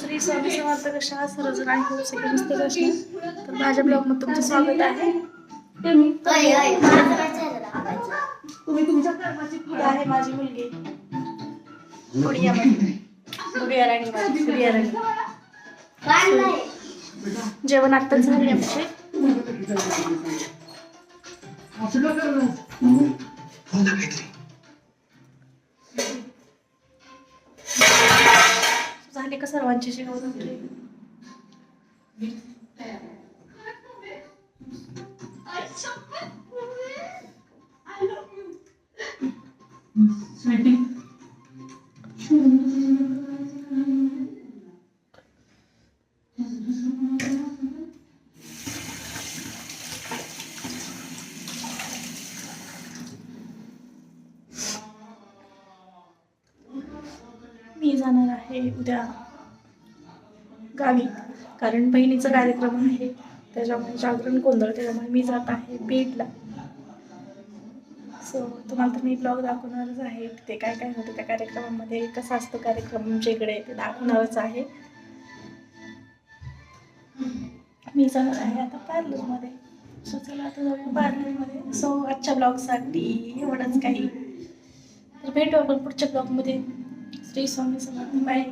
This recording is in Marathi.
श्री स्वामी समर्थ कशा सर्वजण आणि खूप सगळे मस्त असणार तर माझ्या ब्लॉगमध्ये तुमचं स्वागत आहे. माझं काय झालं. दाखवायचं? तुम्ही तुमच्या कर्माची फळ आहे माझी मुलगी. गुडिया माझी गुडिया राणी माझी गुडिया राणी. काय नाही. जेवण आत्ताच झाले आमचे. का सर्वांची जेवण मी जाणार आहे उद्या. गावी. कारण बहिणीचा कार्यक्रम आहे. त्याच्यामुळे जागरण गोंधळ त्याच्यामुळे मी जात आहे बीडला सो तुम्हाला तर मी ब्लॉग दाखवणारच आहे. ते काय काय होतं त्या कार्यक्रमामध्ये? कसा असतो कार्यक्रम? आमच्या इकडे ते दाखवणारच आहे. मी जाणार आहे आता पार्लरमध्ये. सो चला आता जाऊया पार्लरमध्ये. सो आजच्या ब्लॉगसाठी एवढंच काही. तर भेटू आपण पुढच्या ब्लॉगमध्ये श्री स्वामी समर्थ. बाय